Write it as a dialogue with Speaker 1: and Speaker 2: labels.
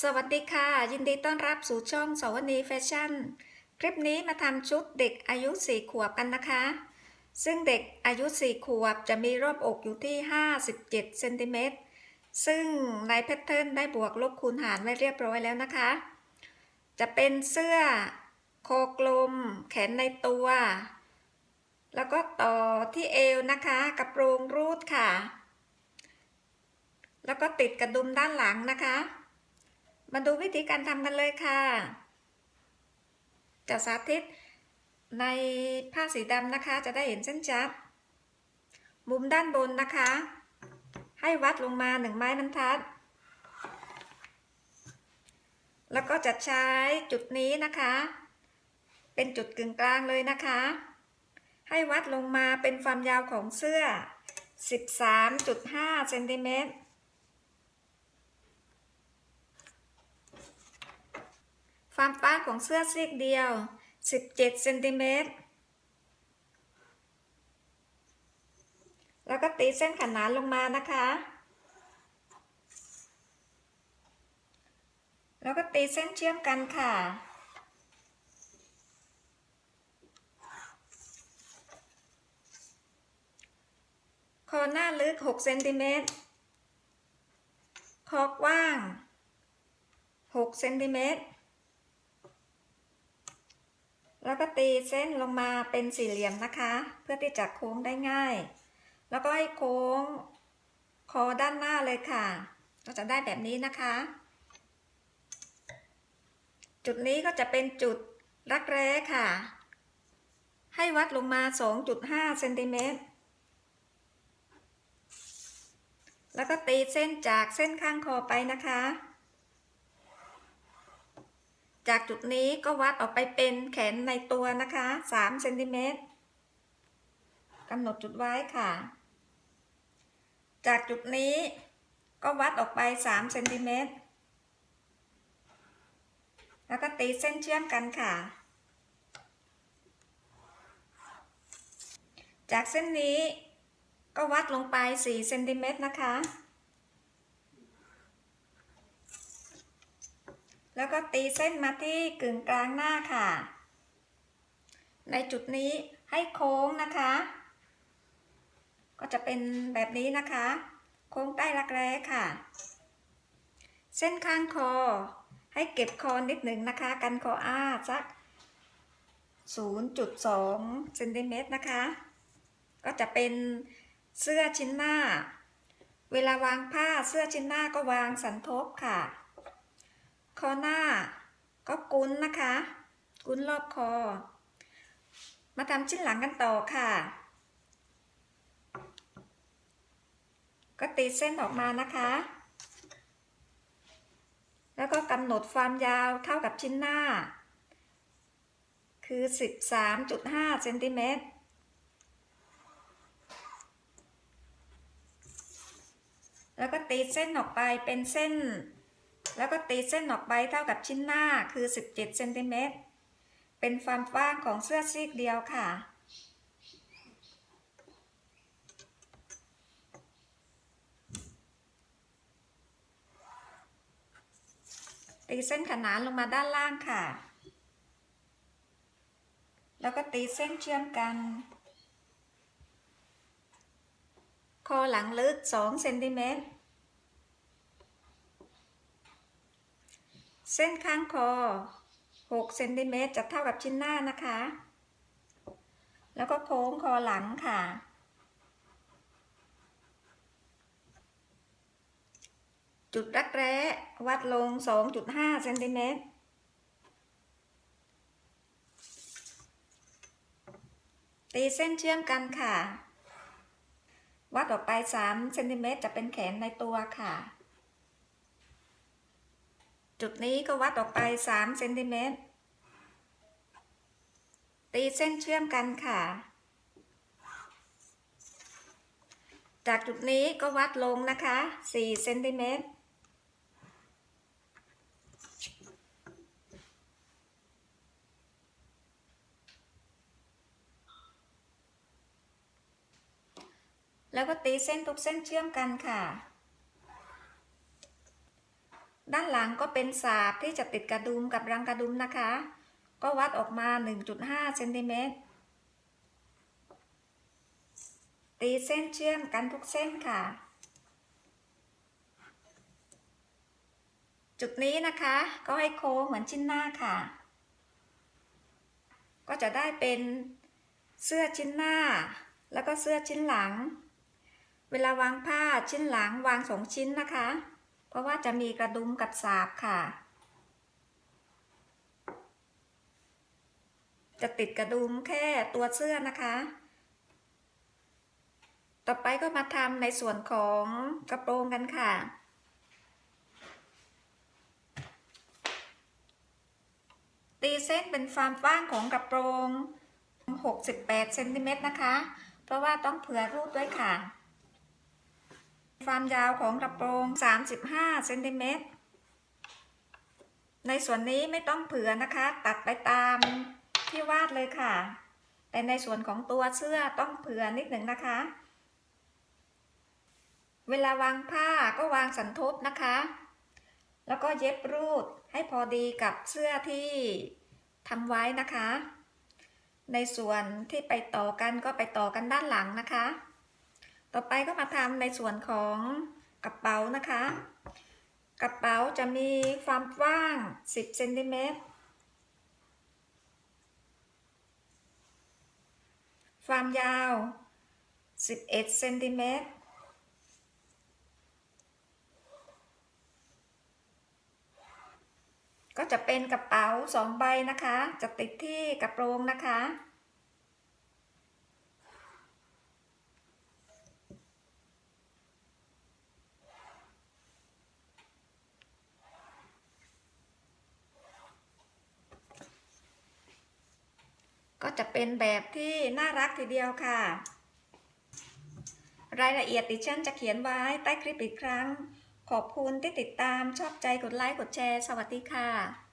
Speaker 1: สวัสดีค่ะ ยินดีต้อนรับสู่ช่องสวนีแฟชั่น คลิปนี้มาทำชุดเด็กอายุ 4 ขวบกันนะคะ ซึ่งเด็กอายุ 4 ขวบจะมีรอบอกอยู่ที่ 57เซนติเมตรซึ่งในแพทเทิร์นได้บวกลบคูณหารไว้เรียบร้อยแล้วนะคะ จะเป็นเสื้อโคอกลม แขนในตัว แล้วก็ต่อที่เอวนะคะกระโปรงรูดค่ะ แล้วก็ติดกระดุมด้านหลังนะคะ มาดูวิธีการทำกันเลยค่ะจะสาธิตในผ้าสีดำนะคะ จะได้เห็นเส้นจับมุมด้านบนนะคะ ให้วัดลงมาหนึ่งไม้บรรทัด แล้วก็จะใช้จุดนี้นะคะ เป็นจุดกึ่งกลางเลยนะคะ ให้วัดลงมาเป็นความยาวของเสื้อ 13.5เซนติเมตร ความกว้างของเสื้อซีกเดียว 17เซนติเมตร แล้วก็ตีเส้นขนานลงมานะคะ แล้วก็ตีเส้นเชื่อมกันค่ะ คอหน้าลึก6เซนติเมตร คอกว้าง6เซนติเมตร แล้วก็ตีเส้นลงมาเป็นสี่เหลี่ยมนะคะ เพื่อที่จะโค้งได้ง่าย แล้วก็ให้โค้งคอด้านหน้าเลยค่ะเราจะได้แบบนี้นะคะ จุดนี้ก็จะเป็นจุดรักแร้ค่ะ ให้วัดลงมา 2.5เซนติเมตรแล้วก็ตีเส้นจากเส้นข้างคอไปนะคะ จากจุดนี้ก็วัดออกไปเป็นแขนในตัวนะคะ3เซนติเมตรกำหนดจุดไว้ค่ะ จากจุดนี้ก็วัดออกไป3เซนติเมตรแล้วก็ตีเส้นเชื่อมกันค่ะ จากเส้นนี้ก็วัดลงไป4เซนติเมตรนะคะ แล้วก็ตีเส้นมาที่กึ่งกลางหน้าค่ะ ในจุดนี้ให้โค้งนะคะ ก็จะเป็นแบบนี้นะคะ โค้งใต้รักแร้ค่ะ เส้นข้างคอ ให้เก็บคอนิดหนึ่งนะคะ กันคออ้าสัก 0.2เซนติเมตรนะคะ ก็จะเป็นเสื้อชิ้นหน้า เวลาวางผ้าเสื้อชิ้นหน้าก็วางสันทบค่ะ คอหน้า ก็กุ้นนะคะ กุ้นรอบคอ มาทำชิ้นหลังกันต่อค่ะ ก็ตีเส้นออกมานะคะ แล้วก็กำหนดความยาวเท่ากับชิ้นหน้า คือ 13.5เซนติเมตรแล้วก็ตีเส้นออกไปเป็นเส้น แล้วก็ตีเส้นออกไปเท่ากับชิ้นหน้าคือ 17เซนติเมตรเป็นความกว้างของเสื้อซีกเดียวค่ะ ตีเส้นขนานลงมาด้านล่างค่ะ แล้วก็ตีเส้นเชื่อมกัน คอหลังลึก2เซนติเมตร เส้นข้างคอ 6 เซนติเมตรจะเท่ากับชิ้นหน้านะคะ แล้วก็โค้งคอหลังค่ะ จุดรักแร้วัดลง 2.5 เซนติเมตรตีเส้นเชื่อมกันค่ะ วัดออกไป 3 เซนติเมตรจะเป็นแขนในตัวค่ะ จุดนี้ก็วัดออกไป3เซนติเมตร ตีเส้นเชื่อมกันค่ะ จากจุดนี้ก็วัดลงนะคะ4เซนติเมตร แล้วก็ตีเส้นทุกเส้นเชื่อมกันค่ะ ด้านหลังก็เป็นสาบที่จะติดกระดุมกับรังกระดุมนะคะ ก็วัดออกมา 1.5เซนติเมตรตีเส้นเชื่อมกันทุกเส้นค่ะ จุดนี้นะคะก็ให้โค้งเหมือนชิ้นหน้าค่ะ ก็จะได้เป็นเสื้อชิ้นหน้า แล้วก็เสื้อชิ้นหลัง เวลาวางผ้าชิ้นหลังวางสองชิ้นนะคะ เพราะว่าจะมีกระดุมกับสาบค่ะ จะติดกระดุมแค่ตัวเสื้อนะคะ ต่อไปก็มาทำในส่วนของกระโปรงกันค่ะตีเส้นเป็นความกว้างของกระโปรง 68 เซนติเมตรนะคะ เพราะว่าต้องเผื่อรูปด้วยค่ะ ความยาวของกระโปรง 35เซนติเมตร ในส่วนนี้ไม่ต้องเผื่อนะคะ ตัดไปตามที่วาดเลยค่ะ แต่ในส่วนของตัวเสื้อต้องเผื่อนิดหนึ่งนะคะ เวลาวางผ้าก็วางสันทบนะคะ แล้วก็เย็บรูดให้พอดีกับเสื้อที่ทำไว้นะคะ ในส่วนที่ไปต่อกันก็ไปต่อกันด้านหลังนะคะ ต่อไปก็มาทำในส่วนของกระเป๋านะคะ กระเป๋าจะมีความกว้าง 10เซนติเมตร ความยาว 11เซนติเมตร ก็จะเป็นกระเป๋าสองใบนะคะ จะติดที่กระโปรงนะคะ ก็จะเป็นแบบที่น่ารักทีเดียวค่ะ รายละเอียดดิฉันจะเขียนไว้ใต้คลิปอีกครั้ง ขอบคุณที่ติดตามชอบใจกดไลค์กดแชร์ สวัสดีค่ะ